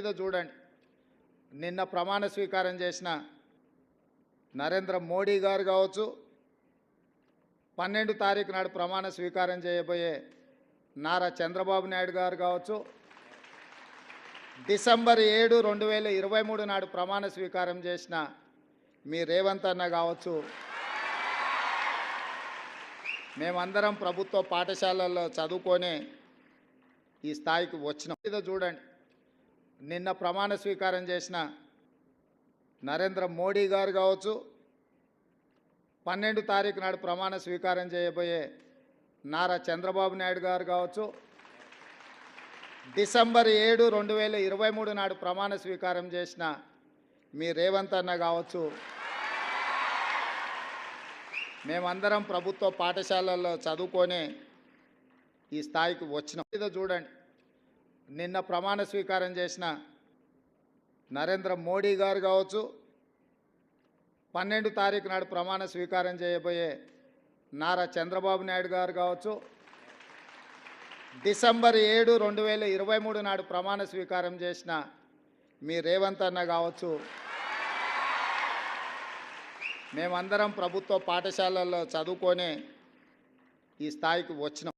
మీద చూడండి. నిన్న ప్రమాణ స్వీకారం చేసిన నరేంద్ర మోడీ గారు కావచ్చు పన్నెండు తారీఖు నాడు ప్రమాణ స్వీకారం చేయబోయే నారా చంద్రబాబు నాయుడు గారు కావచ్చు డిసెంబర్ ఏడు రెండు వేల ఇరవై మూడు నాడు ప్రమాణ స్వీకారం చేసిన మీ రేవంత్ అన్న కావచ్చు మేమందరం ప్రభుత్వ పాఠశాలల్లో చదువుకొని ఈ స్థాయికి వచ్చిన. చూడండి. నిన్న ప్రమాణ స్వీకారం చేసిన నరేంద్ర మోడీ గారు కావచ్చు పన్నెండు తారీఖు నాడు ప్రమాణ స్వీకారం చేయబోయే నారా చంద్రబాబు నాయుడు గారు కావచ్చు డిసెంబర్ ఏడు రెండు వేల ఇరవై మూడు నాడు ప్రమాణ స్వీకారం చేసిన మీ రేవంత్ అన్న కావచ్చు మేమందరం ప్రభుత్వ పాఠశాలల్లో చదువుకొని ఈ స్థాయికి వచ్చిన. చూడండి. నిన్న ప్రమాణ స్వీకారం చేసిన నరేంద్ర మోడీ గారు కావచ్చు పన్నెండు తారీఖు నాడు ప్రమాణ స్వీకారం చేయబోయే నారా చంద్రబాబు నాయుడు గారు కావచ్చు డిసెంబర్ ఏడు రెండు వేల ఇరవై మూడు నాడు ప్రమాణ స్వీకారం చేసిన మీ రేవంత్ అన్న కావచ్చు మేమందరం ప్రభుత్వ పాఠశాలల్లో చదువుకొని ఈ స్థాయికి వచ్చినాం